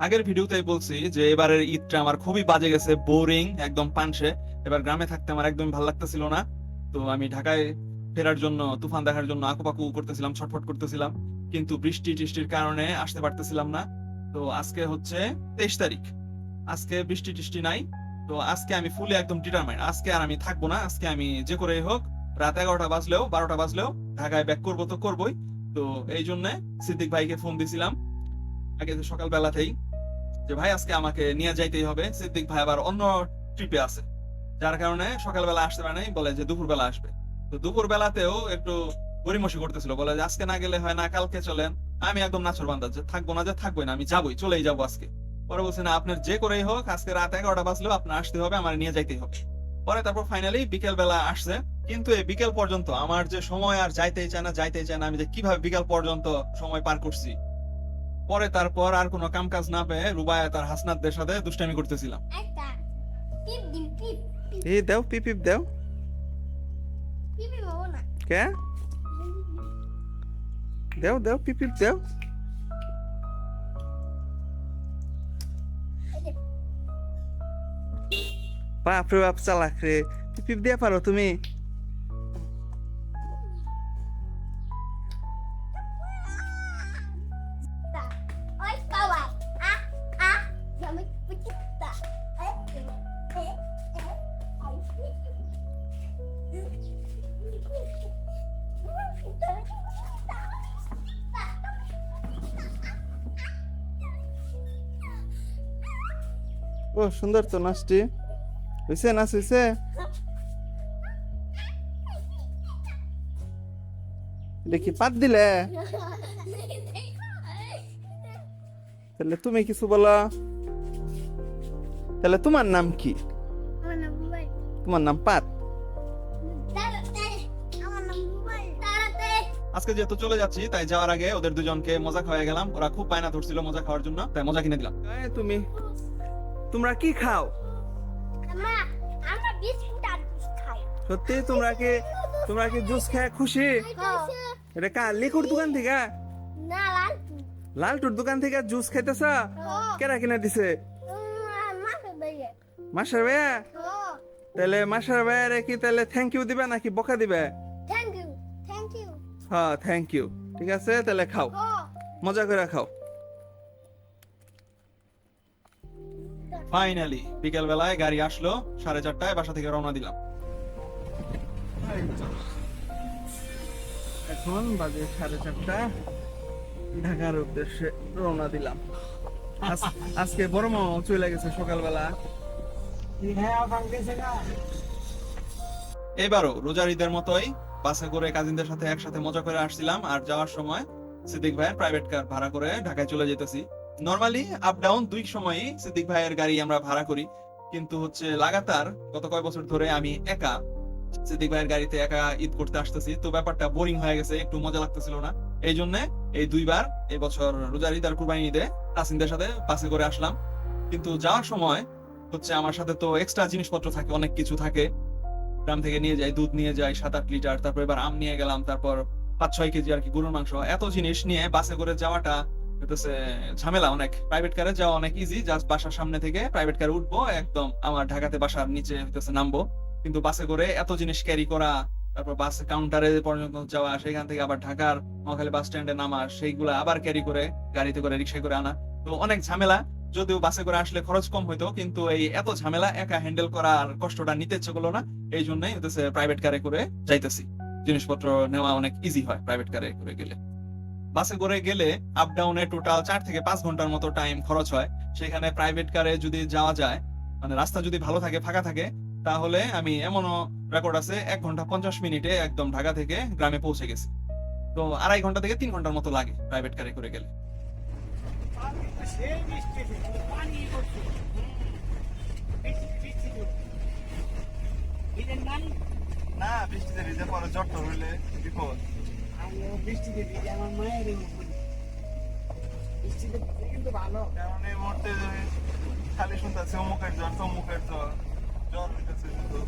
আগের ভিডিওতেই বলছি যে এবারের ঈদটা আমার খুবই বাজে গেছে বোরিং একদম পানসে। এবার গ্রামে থাকতে আমার একদমই ভালো লাগতেছিল না। তো আমি ঢাকায় ফেরার জন্য, তুফান দেখার জন্য আকুপাকু করতেছিলাম, ছটফট করতেছিলাম। কিন্তু বৃষ্টি টিষ্টির কারণে আসতে পারতেছিলাম না। তো আজকে হচ্ছে তেইশ তারিখ। আজকে বৃষ্টি টিষ্টি নাই। তো আজকে আমি ফুলে একদম ডিটারমাইন্ড আজকে আর আমি থাকব না। আজকে আমি যে করেই হোক, রাত এগারোটা বাজলেও, বারোটা বাজলেও ঢাকায় ব্যাক করব তো করবোই। তো এই জন্য সিদ্দিক ভাইকে ফোন দিছিলাম। আগে সকালবেলাতেই যে ভাই, আজকে আমাকে নিয়ে যাইতেই হবে। সিদ্দিক ভাই আবার অন্য ট্রিপে আছে। যার কারণে সকালবেলা আসতে পারে নাই, বলে যে দুপুরবেলা আসবে। তো দুপুর বেলাতেও একটু গরিমসি করতেছিল। বলে যে আজকে না গেলে হয় না, কালকে চলেন। আমি একদম নাচর বান্ধা যে থাকব না, যে থাকবোই না, আমি যাবোই, চলেই যাব আজকে। পরে বলছে, না, আপনার যে করেই হোক, আজকে রাত এগারোটা বাজলেও আপনার আসতে হবে, আমার নিয়ে যাইতেই হবে। পরে তারপর ফাইনালি বিকেল বেলা আসছে। কিন্তু এই বিকেল পর্যন্ত আমার যে সময় আর যাইতেই চায় না, যাইতেই চায় না, আমি যে কীভাবে বিকেল পর্যন্ত সময় পার করছি পরে তারপর আর কোনো কাম কাজ না পেয়ে রুবায়া তার হাসনাতদের সাথে দুষ্টামি করতেছিলাম। একটা দিন এই দেও পিপ পিপ দেও। টিপি বাবু না। কে? দেও দেও পিপ পিপ দেও। বাপরে বাপ চালাক রে। পিপ দিয়ে পারো তুমি। ও সুন্দর তো নাচটি। হইছে নাচ হইছে? দেখি পাত দিলে? তাহলে তুমি কিছু বলো। তাহলে তোমার নাম কি? আমার নাম বুবাই। তোমার নাম পাত? তারাতে। আমার নাম বুবাই। তারাতে। আজকে যেহেতু চলে যাচ্ছি তাই যাওয়ার আগে ওদের দুজনকে মজা খাওয়াই গেলাম। ওরা খুব পায়না ধরছিল মজা খাওয়ার জন্য তাই মজা কিনে দিলাম। এই তুমি। তোমরা কি খাও? সত্যি? তোমরা কি তোমরা কি জুস খেয়ে খুশি? এটা কা লিকুর দোকান থেকে? লালটুর দোকান থেকে জুস খাইতেছ? কেরা কিনা দিছে? মাসার ভাইয়া। তাহলে মাসার ভাইয়ারে কি তাহলে থ্যাংক ইউ দিবে নাকি বকা দিবে? থ্যাংক ইউ থ্যাংক ইউ হ্যাঁ থ্যাংক ইউ ঠিক আছে? তাহলে খাও। মজা করে খাও। ফাইনালি বিকেল বেলায় গাড়ি আসলো সাড়ে চারটায় বাসা থেকে রওনা দিলাম। এখন বাজে সাড়ে চারটা ঢাকার উদ্দেশ্যে রওনা দিলাম। আজকে বড় মামা চলে গেছে সকালবেলা। এবারও রোজার ঈদের মতোই বাসে করে কাজিনদের সাথে একসাথে মজা করে আসছিলাম আর যাওয়ার সময় সিদ্দিক ভাইয়ের প্রাইভেট কার ভাড়া করে ঢাকায় চলে যেতেছি। নরমালি আপ ডাউন দুই সময়ই সিদ্দিক ভাইয়ের গাড়ি আমরা ভাড়া করি। কিন্তু হচ্ছে লাগাতার গত কয়েক বছর ধরে আমি একা সিদ্দিক ভাইয়ের গাড়িতে একা ঈদ করতে আসতেছি। তো ব্যাপারটা বোরিং হয়ে গেছে, একটু মজা লাগতেছিল না। এই জন্য এই দুইবার এই বছর রোজার ঈদ আর কুরবানি ঈদে কাসিনদের সাথে বাসে করে আসলাম। কিন্তু যাওয়ার সময় হচ্ছে আমার সাথে তো এক্সট্রা জিনিসপত্র থাকে, অনেক কিছু থাকে। গ্রাম থেকে নিয়ে যাই, দুধ নিয়ে যাই, সাত আট লিটার, তারপর এবার আম নিয়ে গেলাম, তারপর পাঁচ ছয় কেজি আর কি গরুর মাংস। এত জিনিস নিয়ে বাসে করে যাওয়াটা ঝামেলা, অনেক প্রাইভেট কারে যাওয়া অনেক ইজি জাস্ট বাসার সামনে থেকে প্রাইভেট কারে উঠবো, একদম আমার ঢাকাতে বাসার নিচে হতেছে নামবো। কিন্তু বাসে করে এত জিনিস ক্যারি করা, তারপর বাস কাউন্টারে পর্যন্ত যাওয়া, সেখান থেকে আবার ঢাকার মহাখালী বাস স্ট্যান্ডে নামা, সেইগুলা আবার ক্যারি করে গাড়িতে করে রিক্সায় করে আনা। তো অনেক ঝামেলা, যদিও বাসে করে আসলে খরচ কম হইতো, কিন্তু এই এত ঝামেলা একা হ্যান্ডেল করার কষ্টটা নিতে ইচ্ছে করল না এই জন্যই হতেছে প্রাইভেট কারে করে যাইতেছি। জিনিসপত্র নেওয়া অনেক ইজি হয় প্রাইভেট কারে করে গেলে। বাসে করে গেলে আপ ডাউনে টোটাল চার থেকে পাঁচ ঘণ্টার মতো টাইম খরচ হয়। সেখানে প্রাইভেট কারে যদি যাওয়া যায় মানে রাস্তা যদি ভালো থাকে, ফাঁকা থাকে, তাহলে আমি এমনও রেকর্ড আছে, এক ঘণ্টা পঞ্চাশ মিনিটে একদম ঢাকা থেকে গ্রামে পৌঁছে গেছি। তো আড়াই ঘণ্টা থেকে তিন ঘণ্টার মতো লাগে প্রাইভেট কারে করে গেলে। না, বৃষ্টিতে ভিজে পরে জ্বর হইলে বিপদ। কারণ এই মুহূর্তে খালি শুনতেছে অমুকের জ্বর তমুকের জ্বর। জ্বর হইতেছে শুধু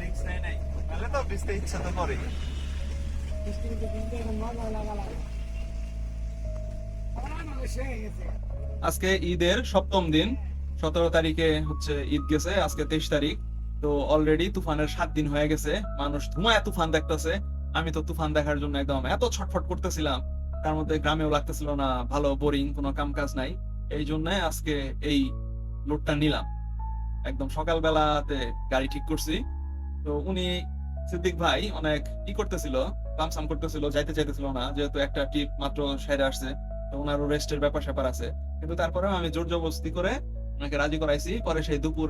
রিক্স নেই নাই। নাহলে তো ভিজতে ইচ্ছা তো করে আজকে ঈদের সপ্তম দিন সতেরো তারিখে হচ্ছে ঈদ গেছে আজকে তেইশ তারিখ। তো অলরেডি তুফানের সাত দিন হয়ে গেছে মানুষ ধুমায় তুফান দেখতেছে। আমি তো তুফান দেখার জন্য একদম এত ছটফট করতেছিলাম। তার মধ্যে গ্রামেও লাগতেছিল না, ভালো বোরিং কোনো কাম কাজ নাই। এই জন্য আজকে এই লোডটা নিলাম। একদম সকালবেলাতে গাড়ি ঠিক করছি। তো উনি সিদ্দিক ভাই অনেক ই করতেছিল কামসাম করতেছিল, যাইতে চাইতেছিল না, যেহেতু একটা টিপ মাত্র সাইডে আসছে। তো ওনারও রেস্টের ব্যাপার স্যাপার আছে। কিন্তু তারপরেও আমি জোর জবরদস্তি করে ওনাকে রাজি করাইছি। পরে সেই দুপুর,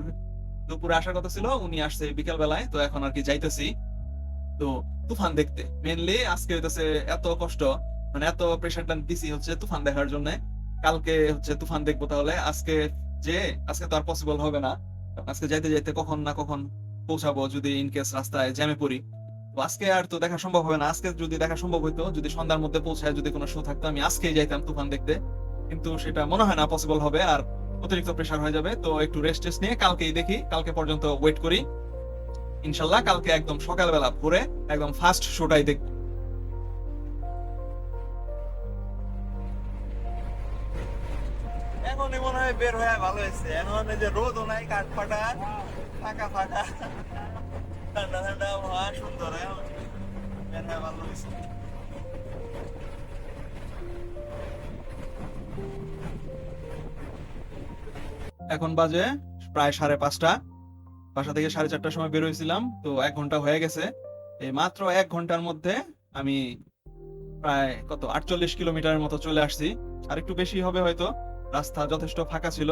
দুপুরে আসার কথা ছিল, উনি আসছে বিকেল বেলায় তো এখন আর কি যাইতেছি। তো তুফান দেখতে। মেনলি আজকে হইতেছে এত কষ্ট মানে এত প্রেশারটা দিছি হচ্ছে তুফান দেখার জন্য। কালকে হচ্ছে তুফান দেখব তাহলে। আজকে যে, আজকে তো আর পসিবল হবে না। আজকে যাইতে যাইতে কখন না কখন পৌঁছাবো যদি ইন কেস রাস্তায় জ্যামে পড়ি। তো আজকে আর তো দেখা সম্ভব হবে না। আজকে যদি দেখা সম্ভব হইতো, যদি সন্ধ্যার মধ্যে পৌঁছায় যদি কোনো শো থাকতো, আমি আজকেই যাইতাম তুফান দেখতে। কিন্তু সেটা মনে হয় না পসিবল হবে আর অতিরিক্ত প্রেশার হয়ে যাবে। তো একটু রেস্ট টেস্ট নিয়ে কালকেই দেখি। কালকে পর্যন্ত ওয়েট করি। ইনশাল্লাহ কালকে একদম সকালবেলা ভোরে একদম ফার্স্ট শোটাই দেখ এখনই মনে হয় বের হয়ে ভালো হয়েছে। এখন এই যে রোদও নাই কাঠ ফাটা ফাঁকা ফাঁকা ঠান্ডা ঠান্ডা আবহাওয়া সুন্দর বের হয়ে ভালো হয়েছে। এখন বাজে প্রায় সাড়ে পাঁচটা। বাসা থেকে সাড়ে চারটার সময় বের হয়েছিলাম, তো এক ঘণ্টা হয়ে গেছে। এই মাত্র এক ঘণ্টার মধ্যে আমি প্রায় কত, আটচল্লিশ কিলোমিটারের মতো চলে আসছি। আর একটু বেশি হবে হয়তো, রাস্তা যথেষ্ট ফাঁকা ছিল,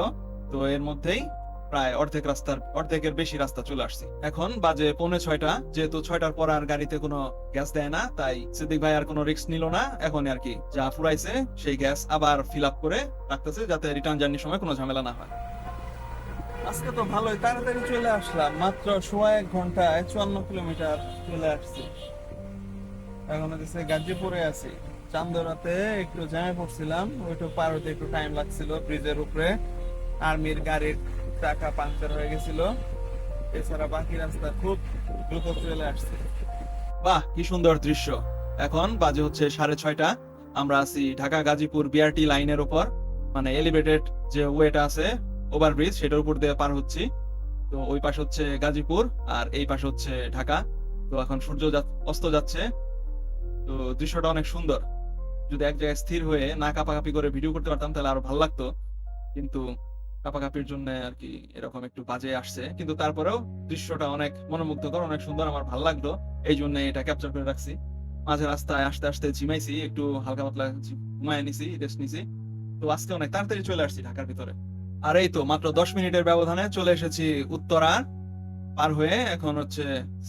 তো এর মধ্যেই প্রায় অর্ধেক রাস্তার, অর্ধেকের বেশি রাস্তা চলে আসছি। এখন বাজে পৌনে ছয়টা, যেহেতু ছয়টার পর আর গাড়িতে কোনো গ্যাস দেয় না, তাই সিদ্দিক ভাই আর কোনো রিস্ক নিল না। এখন আর কি যা ফুরাইছে, সেই গ্যাস আবার ফিল আপ করে রাখতেছে, যাতে রিটার্ন জার্নির সময় কোনো ঝামেলা না হয়। আজকে তো ভালোই, তাড়াতাড়ি চলে আসলাম। মাত্র সোয়া এক চুয়ান্ন কিলোমিটার চলে আসছি। এখন হচ্ছে গাজীপুরে আছি। চান্দরাতে একটু জ্যামে পড়ছিলাম, ওইটু পার হতে একটু টাইম লাগছিল ব্রিজের উপরে। আর্মির গাড়ির চাকা পাংচার হয়ে গেছিল। এছাড়া বাকি রাস্তা খুব দ্রুত চলে আসছে। বাহ, কি সুন্দর দৃশ্য। এখন বাজে হচ্ছে সাড়ে ছয়টা। আমরা আছি ঢাকা গাজীপুর বিআরটি লাইনের উপর। মানে এলিভেটেড যে ওয়েটা আছে ওভারব্রিজ সেটার উপর দিয়ে পার হচ্ছি। তো ওই পাশে হচ্ছে গাজীপুর আর এই পাশে হচ্ছে ঢাকা। তো এখন সূর্য অস্ত যাচ্ছে। তো দৃশ্যটা অনেক সুন্দর। যদি এক জায়গায় স্থির হয়ে না কাপাকাপি করে ভিডিও করতে পারতাম, তাহলে আরও ভালো লাগতো। কিন্তু কাপাকাপির জন্য আর কি এরকম একটু বাজে আসছে। কিন্তু তারপরেও দৃশ্যটা অনেক মনোমুগ্ধকর, অনেক সুন্দর, আমার ভালো লাগল। এই জন্য এটা ক্যাপচার করে রাখছি। মাঝে রাস্তায় আসতে আসতে ঝিমাইছি, একটু হালকা পাতলা ঘুমায় নিছি রেস্ট নিছি। তো আজকে অনেক তাড়াতাড়ি চলে আসছি ঢাকার ভিতরে। আর এই তো, মাত্র দশ মিনিটের ব্যবধানে চলে এসেছি উত্তরা, পার হয়ে এখন হচ্ছে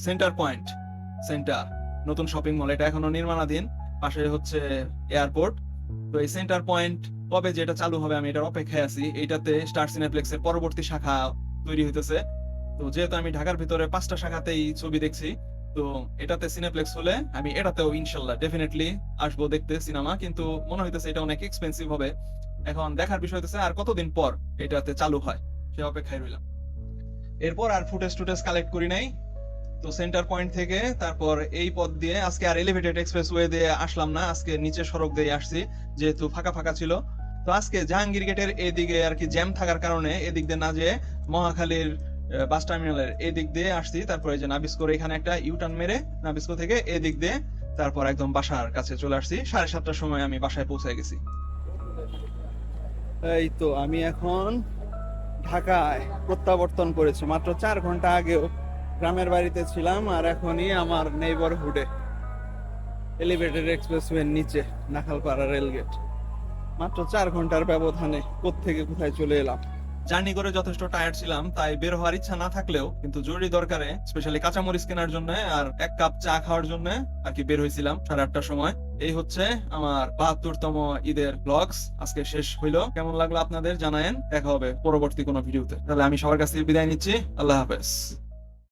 সেন্টার পয়েন্ট সেন্টার নতুন শপিং মল এটা এখনও নির্মাণাধীন, পাশে হচ্ছে এয়ারপোর্ট তো এই সেন্টার পয়েন্ট কবে যেটা চালু হবে আমি এটার অপেক্ষায় আছি, এইটাতে স্টার সিনেপ্লেক্সের পরবর্তী শাখা তৈরি হইতেছে, তো যেহেতু আমি ঢাকার ভিতরে পাঁচটা শাখাতেই ছবি দেখছি, তো এটাতে সিনেপ্লেক্স হলে আমি এটাতেও ইনশাল্লাহ ডেফিনেটলি আসব দেখতে সিনেমা কিন্তু মনে হইতেছে এটা অনেক এক্সপেন্সিভ হবে এখন দেখার বিষয় হইতেছে আর কতদিন পর এটাতে চালু হয়? সে অপেক্ষায় রইলাম। এরপর আর ফুটেজ টুটেজ কালেক্ট করি নাই। তো সেন্টার পয়েন্ট থেকে তারপর এই পথ দিয়ে আজকে আর এলিভেটেড এক্সপ্রেস ওয়ে দিয়ে আসলাম না। আজকে নিচে সড়ক দিয়ে আসছি, যেহেতু ফাঁকা ফাঁকা ছিল। তো আজকে জাহাঙ্গীর গেটের এদিকে আর কি জ্যাম থাকার কারণে এদিক দিয়ে না যেয়ে মহাখালীর বাস টার্মিনালের এদিক দিয়ে আসছি। তারপরে যে নাবিস্কোর এখানে একটা ইউটার্ন মেরে নাবিস্কো থেকে এদিক দিয়ে তারপর একদম বাসার কাছে চলে আসছি। সাড়ে সাতটার সময় আমি বাসায় পৌঁছে গেছি। এই তো আমি এখন ঢাকায় প্রত্যাবর্তন করেছি। মাত্র চার ঘণ্টা আগেও গ্রামের বাড়িতে ছিলাম আর এখনই আমার নেইবারহুডে এলিভেটেড এক্সপ্রেসওয়ের নিচে, নাখালপাড়া রেলগেট মাত্র চার ঘণ্টার ব্যবধানে কোত্থেকে কোথায় চলে এলাম? জার্নি করে যথেষ্ট টায়ার্ড ছিলাম, তাই বের হওয়ার ইচ্ছা না থাকলেও কিন্তু জরুরি দরকারে স্পেশালি কাঁচামরিচ কেনার জন্য আর এক কাপ চা খাওয়ার জন্য আর কি বের হয়েছিলাম সাড়ে আটটার সময়। এই হচ্ছে আমার বাহাত্তরতম ঈদের ব্লগস আজকে শেষ হইল। কেমন লাগল আপনাদের? জানায়েন। দেখা হবে পরবর্তী কোনো ভিডিওতে। তাহলে আমি সবার কাছ থেকে বিদায় নিচ্ছি। আল্লাহ হাফেজ।